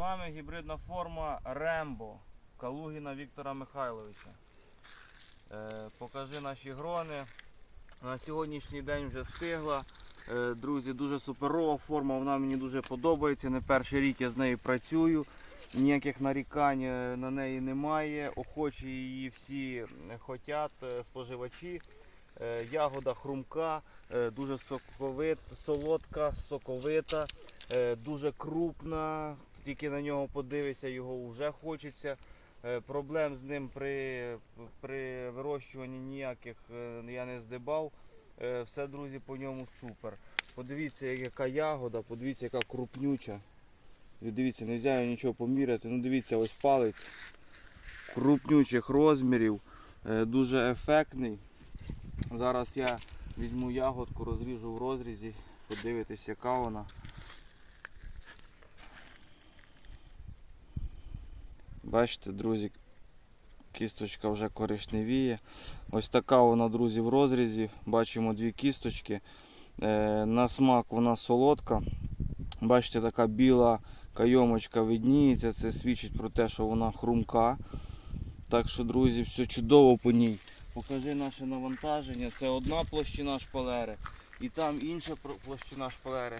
вами гібридна форма Рембо Калугіна Віктора Михайловича. Е, покажи наші грони. На сьогоднішній день вже стигла. Е, друзі, дуже суперова форма, вона мені дуже подобається. Не перший рік я з нею працюю. Ніяких нарікань е, на неї немає. Охочі її всі хочуть споживачі. Е, Ягода хрумка, е, дуже соковит, солодка, соковита, е, дуже крупна. Тільки на нього подивишся, його вже хочеться. Е, Проблем з ним при, при вирощуванні ніяких е, я не здибав. Е, Все, друзі, по ньому супер. Подивіться, яка ягода, подивіться, яка крупнюча. Дивіться, не можна нічого поміряти. Ну дивіться, ось палець крупнючих розмірів, дуже ефектний. Зараз я візьму ягодку, розріжу в розрізі, подивитись, яка вона. Бачите, друзі, кісточка вже коричневіє. Ось така вона, друзі, в розрізі. Бачимо дві кісточки. Е, на смак вона солодка. Бачите, така біла кайомочка видніється. Це свідчить про те, що вона хрумка. Так що, друзі, все чудово по ній. Покажи наше навантаження. Це одна площина шпалери. І там інша площина шпалери.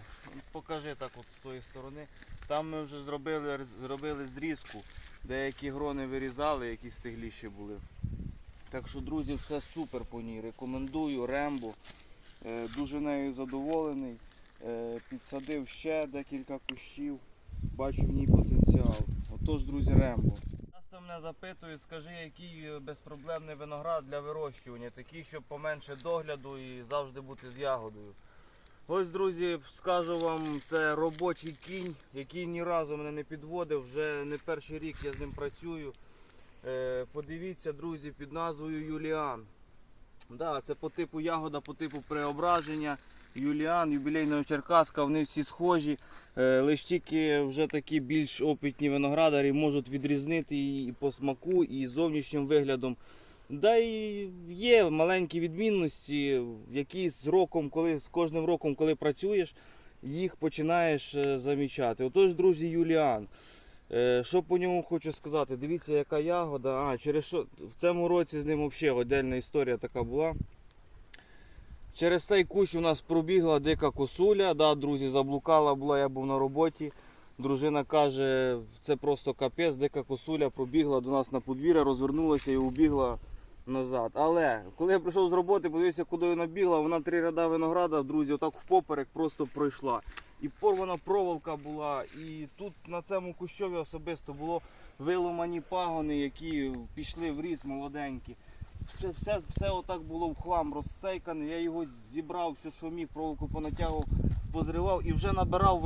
Покажи так от з тої сторони. Там ми вже зробили, зробили зрізку. Деякі грони вирізали, які стигліші були. Так що, друзі, все супер по ній. Рекомендую Рембо. Е, Дуже нею задоволений. Е, Підсадив ще декілька кущів. Бачу в ній потенціал. Отож, друзі, Рембо. Мене запитують, скажи, який е, безпроблемний виноград для вирощування, такий, щоб поменше догляду і завжди бути з ягодою. Ось, друзі, скажу вам, це робочий кінь, який ні разу мене не підводив. Вже не перший рік я з ним працюю. Е, подивіться, друзі, під назвою Юліан. Да, це по типу ягода, по типу преображення. Юліан, юбілейного Черкаска, вони всі схожі. Е, лише тільки вже такі більш опитні виноградарі можуть відрізнити і по смаку, і зовнішнім виглядом. Да і є маленькі відмінності, які з роком, коли з кожним роком, коли працюєш, їх починаєш е, замічати. Отож, друзі, Юліан. Е, Що по ньому хочу сказати? Дивіться, яка ягода. А, через що в цьому році з ним взагалі отдельна історія така була. Через цей кущ у нас пробігла дика косуля. Да, друзі, заблукала була, я був на роботі. Дружина каже, це просто капець, дика косуля пробігла до нас на подвір'я, розвернулася і убігла назад. Але коли я прийшов з роботи, подивився, куди вона бігла, вона три ряда винограда, друзі, отак впоперек просто пройшла. І порвана проволока була, і тут на цьому кущові особисто було виломані пагони, які пішли в ріс молоденькі. Все, все, все отак було в хлам розцейкане. Я його зібрав, все, що міг, проволоку понатягував, позривав і вже набирав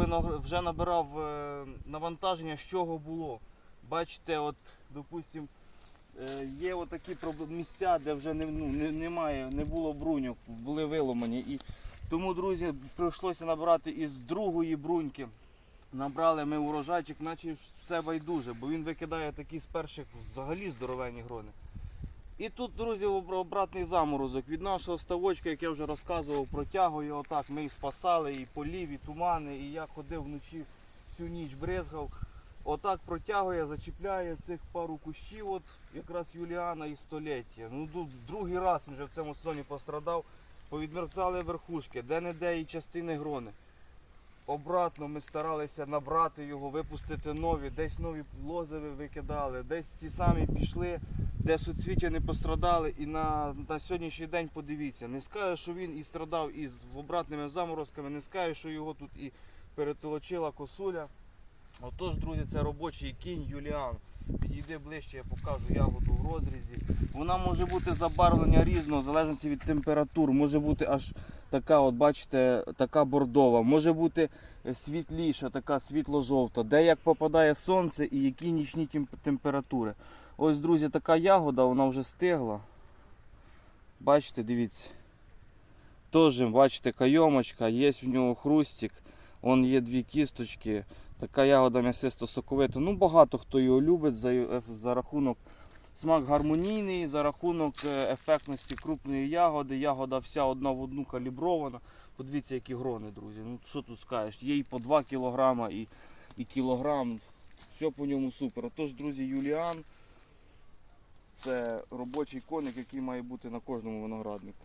вже набирав е, навантаження, з чого було. Бачите, от, допустим, е, є отакі місця, де вже не, ну, не, немає, не було бруньок, були виломані. І тому, друзі, прийшлося набрати із другої бруньки. Набрали ми урожайчик, наче все байдуже, бо він викидає такі з перших взагалі здоровенні грони. І тут, друзі, обратний заморозок. Від нашого ставочка, як я вже розказував, протягує отак. Ми і спасали, і полів, і тумани, і я ходив вночі всю ніч бризгав. Отак протягує, зачіпляє цих пару кущів, от якраз Юліана і століття. Ну тут другий раз вже в цьому сезоні пострадав. Повідмерзали верхушки, де-не-де і частини грони. Обратно ми старалися набрати його, випустити нові, десь нові лозиви викидали, десь ці самі пішли, де суцвіття не пострадали. І на, на сьогоднішній день подивіться, не скажу, що він і страдав із обратними заморозками, не скажу, що його тут і перетолочила косуля. Отож, друзі, це робочий кінь Юліан. Підійди ближче, я покажу ягоду в розрізі. Вона може бути забарвлення різного, в залежності від температур. Може бути аж така, от бачите, така бордова, може бути е, світліша, така світло-жовта, де як попадає сонце і які нічні температури. Ось, друзі, така ягода, вона вже стигла. Бачите, дивіться. Теж, бачите, кайомочка, є в нього хрустик, вон є дві кісточки. Така ягода м'ясисто соковита. Ну, багато хто його любить за, за рахунок смак гармонійний, за рахунок е, ефектності крупної ягоди. Ягода вся одна в одну калібрована. Подивіться, які грони, друзі. Ну що тут скажеш? Є і по 2 кг, і, і кілограм. Все по ньому супер. Отож, друзі, Юліан це робочий коник, який має бути на кожному винограднику.